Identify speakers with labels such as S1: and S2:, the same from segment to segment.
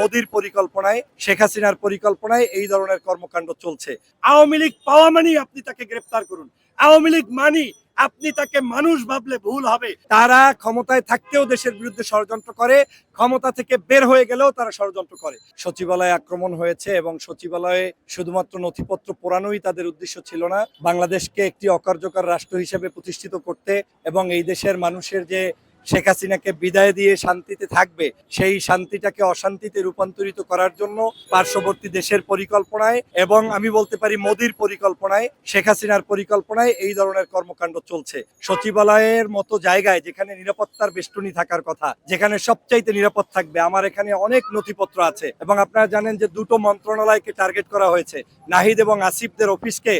S1: মোদির পরিকল্পনায়, শেখ হাসিনার পরিকল্পনায় এই ধরনের কর্মকাণ্ড চলছে। আওয়ামী লীগ পাওয়া মানেই আপনি তাকে গ্রেপ্তার করুন। আওয়ামী লীগ মানি আপনি তাকে মানুষ ভাবলে ভুল হবে। তারা ক্ষমতায় থাকতেও দেশের বিরুদ্ধে ষড়যন্ত্র করে, ক্ষমতা থেকে বের হয়ে গেলেও তারা ষড়যন্ত্র করে। সচিবালয়ে আক্রমণ হয়েছে এবং সচিবালয়ে শুধুমাত্র নথিপত্র পোড়ানোই তাদের উদ্দেশ্য ছিল না। বাংলাদেশকে একটি অকার্যকর রাষ্ট্র হিসেবে প্রতিষ্ঠিত করতে এবং এই দেশের মানুষের যে শেখ হাসিনাকে বিদায় দিয়ে শান্তিতে থাকবে, সেই শান্তিটাকে অশান্তিতে রূপান্তরিত করার জন্য পার্শ্ববর্তী দেশের পরিকল্পনায় এবং আমি বলতে পারি মোদির পরিকল্পনায়, শেখ হাসিনার পরিকল্পনায় এই ধরনের কর্মকাণ্ড চলছে। সচিবালয়ের মতো জায়গায় যেখানে নিরাপত্তার বেষ্টনী থাকার কথা, যেখানে সবচাইতে নিরাপদ থাকবে, আমার এখানে অনেক নথিপত্র আছে এবং আপনারা জানেন যে দুটো মন্ত্রণালয়কে টার্গেট করা হয়েছে, নাহিদ এবং আসিফদের অফিসকে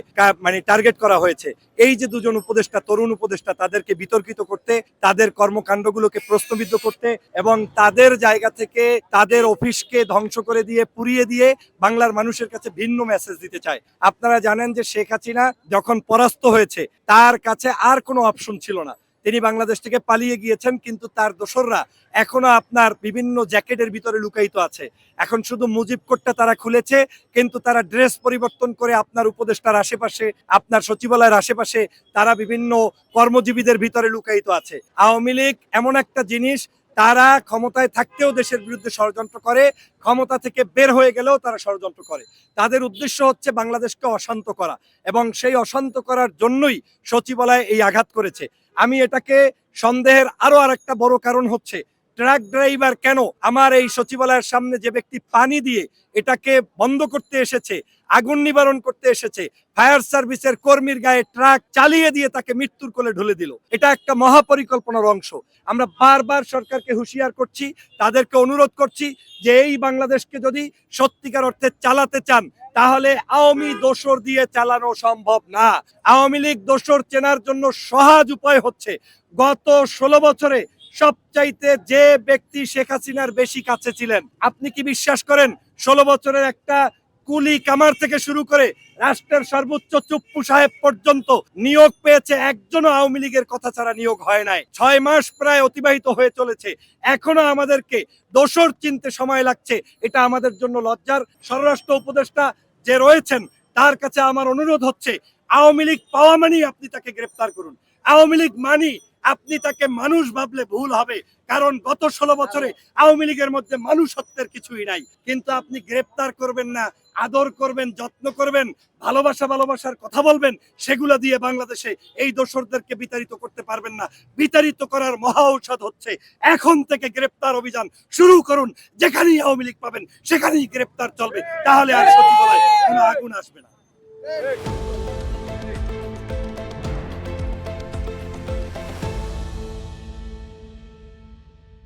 S1: মানে টার্গেট করা হয়েছে। এই যে দুজন উপদেষ্টা, তরুণ উপদেষ্টা, তাদেরকে বিতর্কিত করতে, তাদের কর্মকাণ্ডগুলোকে প্রশ্নবিদ্ধ করতে এবং তাদের জায়গা থেকে তাদের অফিসকে ধ্বংস করে দিয়ে, পুড়িয়ে দিয়ে বাংলার মানুষের কাছে ভিন্ন মেসেজ দিতে চায়। আপনারা জানেন যে শেখ হাসিনা যখন পরাস্ত হয়েছে, তার কাছে আর কোনো অপশন ছিল না। তিনি বাংলাদেশ থেকে পালিয়ে গিয়েছেন, কিন্তু তার দোসররা এখনও আপনার বিভিন্ন জ্যাকেটের ভিতরে লুকায়িত আছে। এখন শুধু মুজিব কোটটা তারা খুলেছে, কিন্তু তারা ড্রেস পরিবর্তন করে আপনার উপদেষ্টার আশেপাশে, আপনার সচিবালয়ের আশেপাশে তারা বিভিন্ন কর্মজীবীদের ভিতরে লুকায়িত আছে। আওয়ামী লীগ এমন একটা জিনিস তারা ক্ষমতায় থাকতেও দেশের বিরুদ্ধে ষড়যন্ত্র করে, ক্ষমতা থেকে বের হয়ে গেলেও তারা ষড়যন্ত্র করে। তাদের উদ্দেশ্য হচ্ছে বাংলাদেশকে অশান্ত করা এবং সেই অশান্ত করার জন্যই সচিবালয় এই আঘাত করেছে। আমি এটাকে সন্দেহের আরও আরেকটা বড় কারণ হচ্ছে, ট্রাক ড্রাইভার কেন আমার এই সচিবালয়ের সামনে যে ব্যক্তি পানি দিয়ে এটাকে বন্ধ করতে এসেছে আগুন নিবারণ করতে এসেছে। ফায়ার সার্ভিসের কর্মীর গায়ে ট্রাক চালিয়ে দিয়ে তাকে মৃত্যুর কোলে ঢলে দিল। এটা একটা মহাপরিকল্পনার অংশ। আমরা বারবার সরকারকে হুঁশিয়ার করছি, তাদেরকে অনুরোধ করছি যে এই বাংলাদেশকে যদি সত্যিকার অর্থে চালাতে চান, তাহলে আওয়ামী দোসর দিয়ে চালানো সম্ভব না। আওয়ামী লীগ দোসর চেনার জন্য সহজ উপায় হচ্ছে, গত ষোলো বছরে সবচাইতে যে ব্যক্তি শেখ হাসিনার বেশি কাছে ছিলেন, আপনি কি বিশ্বাস করেন, ষোলো বছরের একটা কুলি কামার থেকে শুরু করে রাষ্ট্রের সর্বোচ্চ চুপ্পু সাহেব পর্যন্ত নিয়োগ পেয়েছে একজন আওয়ামী লীগের কথা ছাড়া নিয়োগ হয় নাই। ছয় মাস প্রায় অতিবাহিত হয়ে চলেছে। এখনও আমাদেরকে দোষর চিনতে সময় লাগছে। এটা আমাদের জন্য লজ্জার স্বরাষ্ট্র উপদেষ্টা যে রয়েছেন, তার কাছে আমার অনুরোধ হচ্ছে, আওয়ামী লীগ পাওয়া মানেই আপনি তাকে গ্রেপ্তার করুন। আওয়ামী লীগ মানি আপনি তাকে মানুষ ভাবলে ভুল হবে। কারণ গত ষোলো বছরে আওয়ামী লীগের মধ্যে মানুষত্বের কিছুই নাই। কিন্তু আপনি গ্রেপ্তার করবেন না, আদর করবেন, যত্ন করবেন, ভালোবাসা ভালোবাসার কথা বলবেন, সেগুলো দিয়ে বাংলাদেশে এই দোসরদেরকে বিতাড়িত করতে পারবেন না। বিতাড়িত করার মহা ঔষধ হচ্ছে, এখন থেকে গ্রেপ্তার অভিযান শুরু করুন। যেখানেই আওয়ামী লীগ পাবেন, সেখানেই গ্রেপ্তার চলবে। তাহলে আর সচিবালয় কোনো আগুন আসবে না।